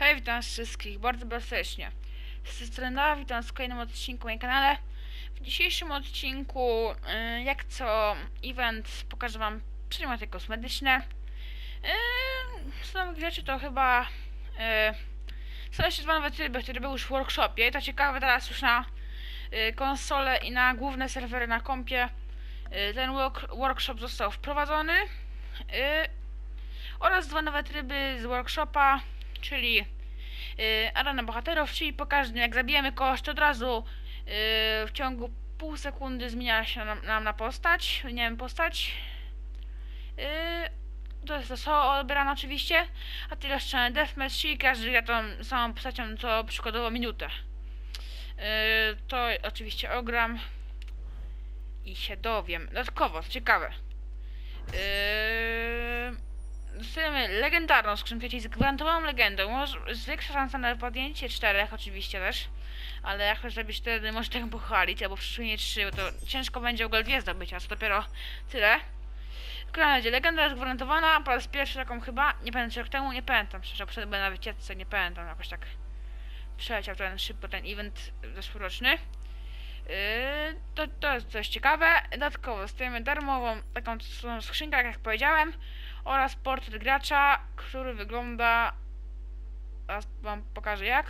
Hej, witam wszystkich bardzo, serdecznie. Z strony witam w kolejnym odcinku na moim kanale. W dzisiejszym odcinku, y, jak co event, pokażę wam przedmioty kosmetyczne. Z nowych rzeczy to chyba... Yy, są jeszcze dwa nowe tryby, które były już w workshopie. To ciekawe teraz już na y, konsole i na główne serwery na kompie. Y, ten work, workshop został wprowadzony. Y, oraz dwa nowe tryby z workshopa, czyli yy, arena bohaterów, czyli po każdym jak zabijemy kogoś, to od razu yy, w ciągu pół sekundy zmienia się nam, nam na postać, nie wiem, postać. Yy, to jest to co odbierane oczywiście, a tyle jeszcze deathmatch, czyli każdy gra tą samą postacią co przykładowo minutę. Yy, to oczywiście ogram i się dowiem. Dodatkowo, ciekawe. Yy, dostajemy legendarną skrzynkę, czyli z gwarantowaną legendą. Może zwiększa szansa na podjęcie czterech oczywiście też. Ale jak chcesz zrobić wtedy może tego pochwalić, albo przysunięcie trzy, bo to ciężko będzie w ogóle dwie zdobyć, a co dopiero tyle. W każdym razie legenda jest gwarantowana, po raz pierwszy taką chyba, nie pamiętam czy rok temu, nie pamiętam, szczerze, przed na wycieczce, nie pamiętam, jakoś tak przeleciał ten szybko ten event zeszłoroczny. Yy, to, to jest coś ciekawe. Dodatkowo dostajemy darmową taką skrzynkę, jak powiedziałem, oraz portret gracza, który wygląda. Teraz wam pokażę jak.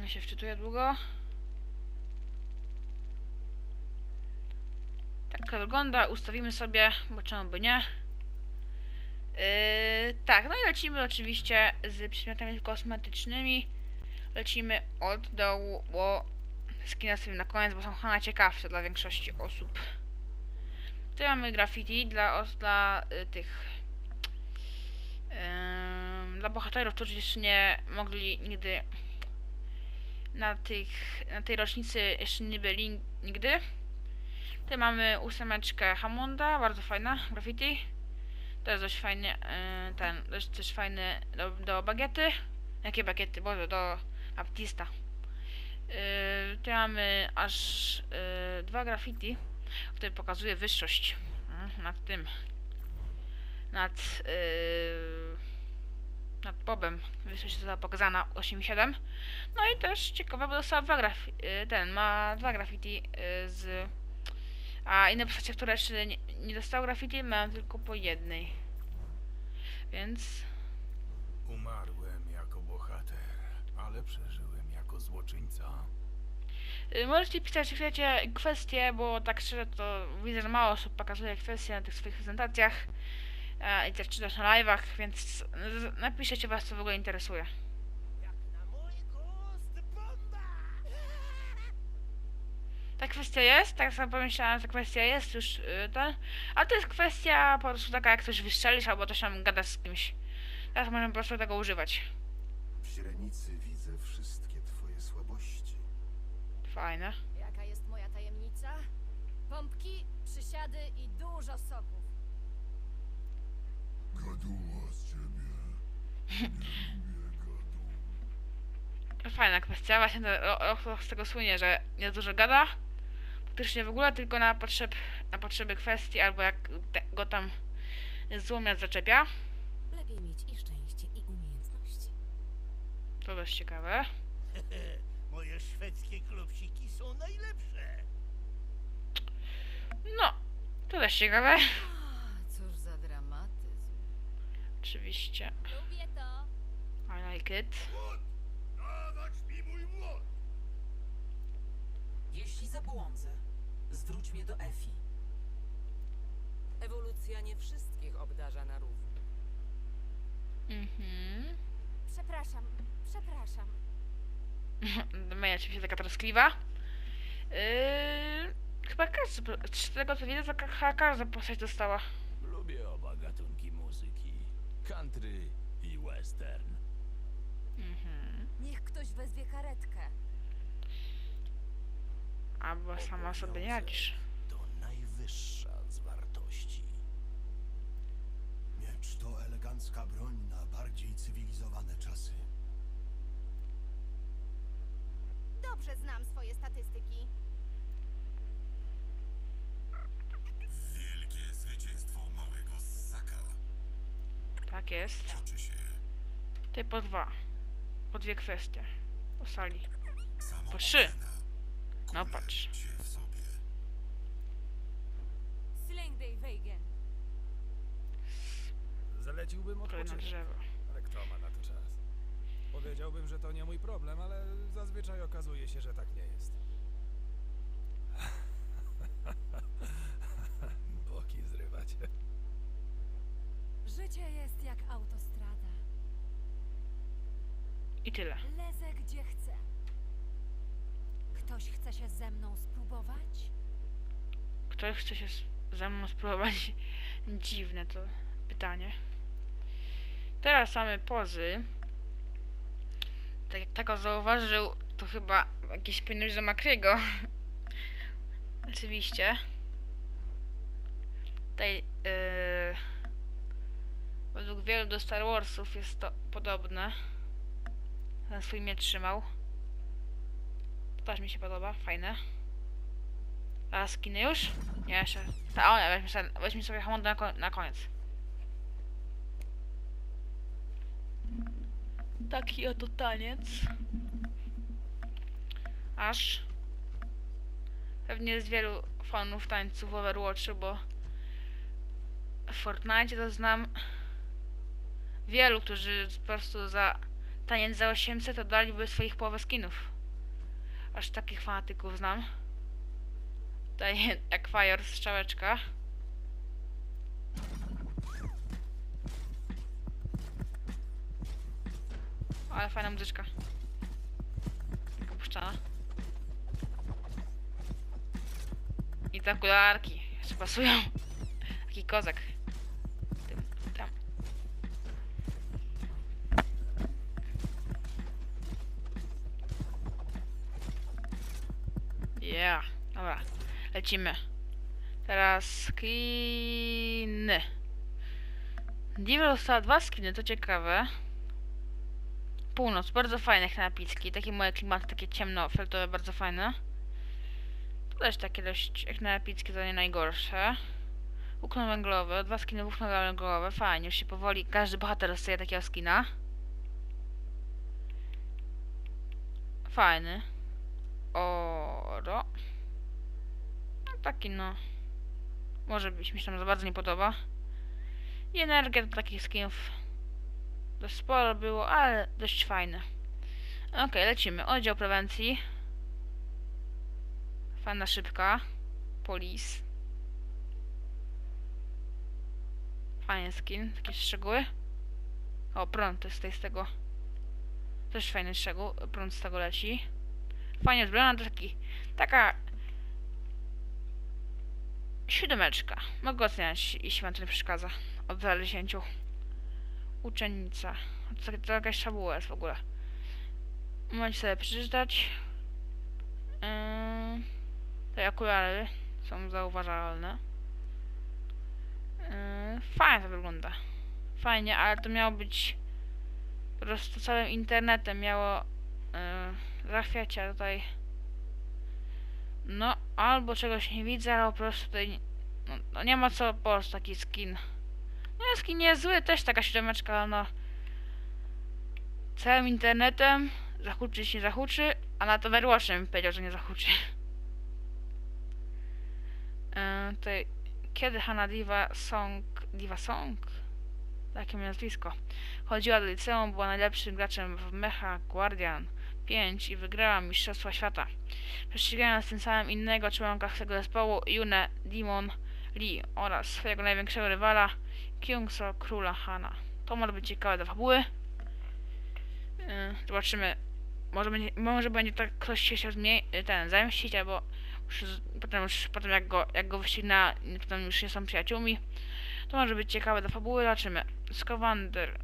Ja się wczytuję długo. Tak wygląda. Ustawimy sobie, bo czemu by nie. Yy, tak, no i lecimy oczywiście z przedmiotami kosmetycznymi. Lecimy od dołu, bo skina sobie na koniec, bo są chyba ciekawsze dla większości osób. Tu mamy graffiti dla, dla y, tych ym, dla bohaterów, którzy jeszcze nie mogli nigdy na tych na tej rocznicy jeszcze nie byli nigdy. Tutaj mamy ósemeczkę Hammonda, bardzo fajna, graffiti. To jest dość fajny, yy, ten, dość też fajny do, do bagiety. Jakie bagiety? Boże, do Baptista. Yy, tutaj mamy aż yy, dwa graffiti, które pokazuje wyższość mm, nad tym. Nad, yy, nad Bobem. Wyższość została pokazana 8,7. No i też ciekawe, bo dostała dwa graffiti. Yy, ten ma dwa graffiti yy, z. A inne postacie, które jeszcze nie, nie dostały graffiti, mają tylko po jednej. Więc Umarłem jako bohater, ale przeżyłem jako złoczyńca. Y, Możecie pisać w świecie kwestie, bo tak szczerze to widzę, że mało osób pokazuje kwestie na tych swoich prezentacjach e, i też czytasz na live'ach, więc napiszecie was, co w ogóle interesuje. Ta kwestia jest, tak samo pomyślałam, że ta kwestia jest już y, ten, a to jest kwestia po prostu taka, jak coś wystrzelisz albo coś tam gadasz z kimś. Teraz możemy po prostu tego używać. W źrenicy Fajne. Jaka jest moja tajemnica? Pompki, przysiady i dużo soków. Gaduła z ciebie. Nie lubię gadu. Fajna kwestia, właśnie o, z tego słynie, że nie dużo gada. Praktycznie w ogóle tylko na, potrzeb, na potrzeby kwestii, albo jak te, go tam złomiać zaczepia. Lepiej mieć i szczęście, i umiejętności. To dość ciekawe. Moje szwedzkie klopsiki są najlepsze. No, to dość ciekawe. Cóż za dramatyzm. Oczywiście. Lubię to. I like it. Młot! Dawać mi mój młot! Jeśli zabłądzę, zwróć mnie do Efi. Ewolucja nie wszystkich obdarza na równi. Mhm. Przepraszam, przepraszam. Moja oczywiście taka troskliwa. Yy, chyba każdy, z tego co widzę, to ka- każda postać dostała. Lubię oba gatunki muzyki. Country i western. Mhm. Niech ktoś wezwie karetkę. Albo sama sobie nie radzisz. To najwyższa z wartości. Miecz to elegancka broń Dobrze znam swoje statystyki. Wielkie zwycięstwo małego ssaka. Tak jest. Toczy się Tutaj po dwa. Po dwie kwestie. Po sali. Po trzy. No patrz. Zaleciłbym Kolejne odpoczynek, drzewo. ale kto ma na to czas? Powiedziałbym, że to nie mój problem, ale zazwyczaj okazuje się, że tak nie jest. Boki zrywacie. Życie jest jak autostrada. I tyle. Lezę gdzie chcę. Ktoś chce się ze mną spróbować? Ktoś chce się ze mną spróbować? Dziwne to pytanie. Teraz mamy pozy. Tak jak tako zauważył, to chyba jakiś powinien być za Makrygo. Oczywiście. Tutaj yy, według wielu do Star Warsów jest to podobne. Ten swój miecz trzymał. To też mi się podoba, fajne. A skiny już? Nie, jeszcze. Ta, o weźmy sobie, weźmy sobie Honda na koniec. Taki oto taniec. Aż. Pewnie jest wielu fanów tańców Overwatchu, bo w Fortnite to znam wielu, którzy po prostu za taniec za 800 to daliby swoich połowę skinów. Aż takich fanatyków znam. Tutaj jak Fire strzałeczka. Ale fajna muzyczka. Taka puszczana. I te okularki. Jeszcze pasują. Taki kozak. Tam. Yeah. Dobra. Lecimy. Teraz skiny. Diva dostała dwa skiny, to ciekawe. Północ, bardzo fajne napitki. Takie moje klimaty, takie ciemno, feltowe, bardzo fajne. Tu też takie dość, napitki, to nie najgorsze. Włókno węglowe, dwa skiny włókno węglowe, fajnie, już się powoli, każdy bohater dostaje takiego skina. Fajny. Oro. No taki no. Może być, mi się tam za bardzo nie podoba. I energia do takich skinów dość sporo było, ale dość fajne. Okej, lecimy. Oddział prewencji. Fajna szybka. Polis. Fajny skin, takie szczegóły. O, prąd to jest z tego. Też fajny szczegół, prąd z tego leci. Fajnie zbrojona, to taki, taka siódemeczka. Mogę oceniać, jeśli wam to nie przeszkadza. Od 0 do 10. Uczennica. To, to jakaś fabuła jest w ogóle. Możecie sobie przeczytać. Yy, te okulary są zauważalne. Yy, fajnie to wygląda. Fajnie, ale to miało być po prostu całym internetem miało yy, zachwiać, a tutaj no, albo czegoś nie widzę, albo po prostu tutaj no, no nie ma co po prostu taki skin. Nie, skin nie jest zły, też taka siódemeczka, ale no całym internetem zahuczyć nie zahuczy, a na to Overwatchem powiedział, że nie zahuczy. Yy, tutaj, kiedy Hanna Diva Song, Diva Song? Takie nazwisko. Chodziła do liceum, była najlepszym graczem w Mecha Guardian 5 i wygrała Mistrzostwa Świata. Prześcigając tym samym innego członka swego zespołu, Yune Demon Lee oraz swojego największego rywala, Kyungso Króla Hana. To może być ciekawe do fabuły. Yy, zobaczymy. Może będzie, może będzie tak ktoś się zmie- ten zemścić, albo już, potem, już, potem jak go, jak go wyścigna, potem już nie są przyjaciółmi. To może być ciekawe do fabuły. Zobaczymy. Scowander.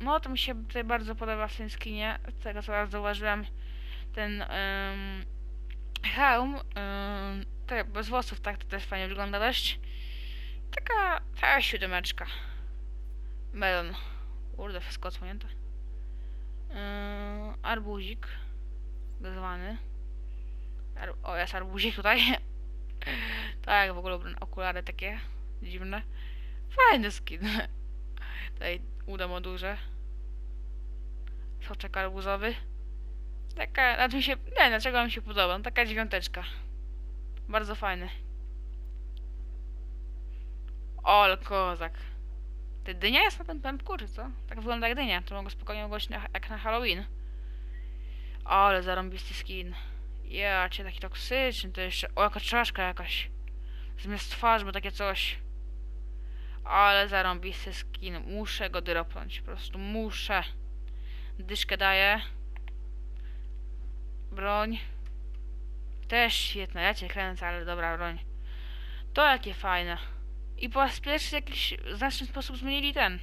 No, to mi się tutaj bardzo podoba w tym skinie. Z tego co ja zauważyłem, ten um, hełm, um, tak bez włosów, tak to też fajnie wygląda dość. Taka, taka siódemeczka. Melon. Kurde, wszystko odsłonięte. Yy, arbuzik. Zwany. Ar o, jest arbuzik tutaj. tak, w ogóle okulary takie dziwne. Fajny skin. Tutaj uda mu duże. Soczek arbuzowy. Taka, znaczy mi się, nie dlaczego mi się podoba, no taka dziewiąteczka. Bardzo fajny. Ol, kozak. Ty dynia jest na tym pępku, czy co? Tak wygląda jak dynia, to mogę spokojnie ogłosić na, jak na Halloween. Ale zarąbisty skin. Ja, cię taki toksyczny, to jeszcze, o jaka czaszka jakaś. Zamiast twarzy, bo takie coś. Ale zarąbisty skin, muszę go dropnąć, po prostu muszę. Dyszkę daję. Broń. Też świetna, ja cię kręcę, ale dobra broń. To jakie fajne. I po raz pierwszy w jakiś znaczny sposób zmienili ten.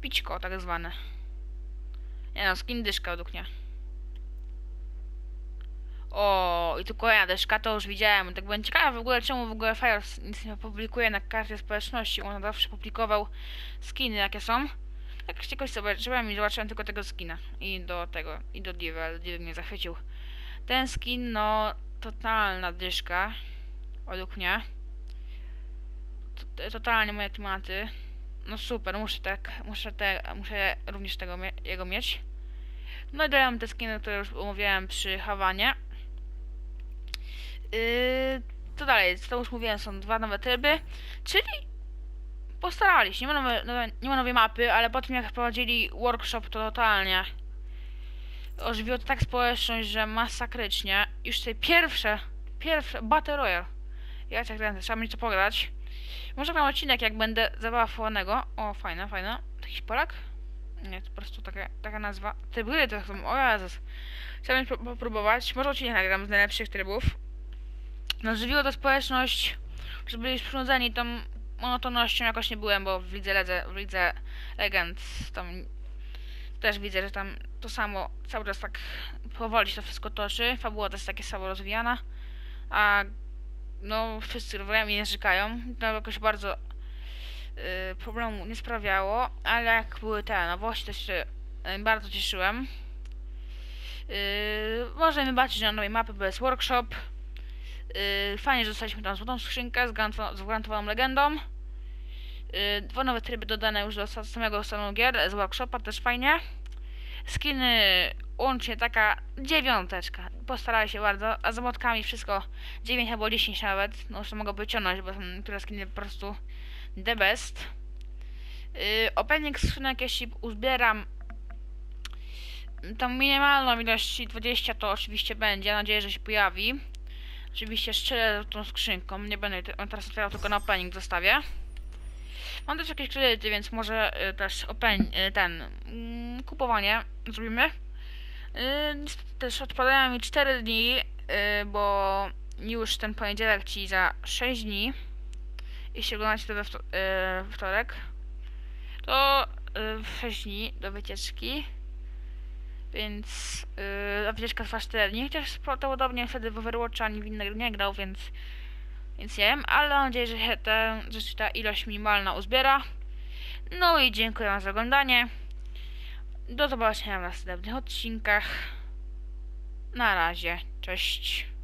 Pićko tak zwane. Nie no, skin dyszka według mnie. O, i tu kolejna dyszka, to już widziałem. Tak byłem ciekawa w ogóle, czemu w ogóle Fire nic nie publikuje na karcie społeczności. On zawsze publikował skiny, jakie są. Tak jakoś zobaczyłem i zobaczyłem tylko tego skina. I do tego, i do Diwy, ale Diwy mnie zachwycił. Ten skin, no, totalna dyszka. Według mnie. Totalnie moje klimaty. No super, muszę tak, muszę te, muszę również tego jego mieć. No i daję te skiny, które już omówiłem przy Hawanie. Yy, to dalej, co już mówiłem, są dwa nowe tryby, czyli postarali się, nie ma, nowe, nowe, nie ma nowej mapy, ale po tym jak wprowadzili workshop to totalnie ożywiło to tak społeczność, że masakrycznie. Już te pierwsze, pierwsze Battle Royale. Ja cię kręcę, trzeba mieć co pograć. Może mam odcinek, jak będę zabawa fałanego. O, fajna, fajna. Jakiś Polak? Nie, to po prostu taka, taka nazwa. Gry to są, o Jezus. Chciałbym pró- popróbować. Może odcinek nagram z najlepszych trybów. No, żywiło to społeczność, że byli przynudzeni tą monotonnością. Jakoś nie byłem, bo w Lidze, Ledze, w Lidze Legend tam też widzę, że tam to samo cały czas tak powoli się to wszystko toczy. Fabuła też takie samo rozwijana. A no, wszyscy rowerami narzekają. To jakoś bardzo y, problemu nie sprawiało, ale jak były te nowości, to się y, bardzo cieszyłem. Yy, możemy zobaczyć na nowej mapy, jest workshop. Yy, fajnie, że dostaliśmy tam złotą skrzynkę z, z gwarantowaną legendą. Yy, dwa nowe tryby dodane już do sa- samego stanu gier z workshopa, też fajnie. Skiny łącznie taka dziewiąteczka. Postarali się bardzo, a z motkami wszystko 9 albo 10 nawet. No już to mogę wyciągnąć, bo są niektóre skiny po prostu the best. Yy, opening skrzynek, jeśli uzbieram tą minimalną ilość 20 to oczywiście będzie, mam nadzieję, że się pojawi. Oczywiście szczerze tą skrzynką, nie będę te- teraz otwierał, tylko na opening zostawię. Mam też jakieś kredyty, więc może y, też open, y, ten mm, kupowanie zrobimy. Też odpadają mi 4 dni, y, bo już ten poniedziałek, czyli za 6 dni, jeśli oglądacie to we y, wtorek, to y, 6 dni do wycieczki. Więc yy, wycieczka trwa 4 dni, chociaż prawdopodobnie wtedy w Overwatcha ani w inne gry nie grał, więc więc nie wiem, ale mam nadzieję, że ta, że ta ilość minimalna uzbiera. No i dziękuję za oglądanie. Do zobaczenia w następnych odcinkach. Na razie, cześć.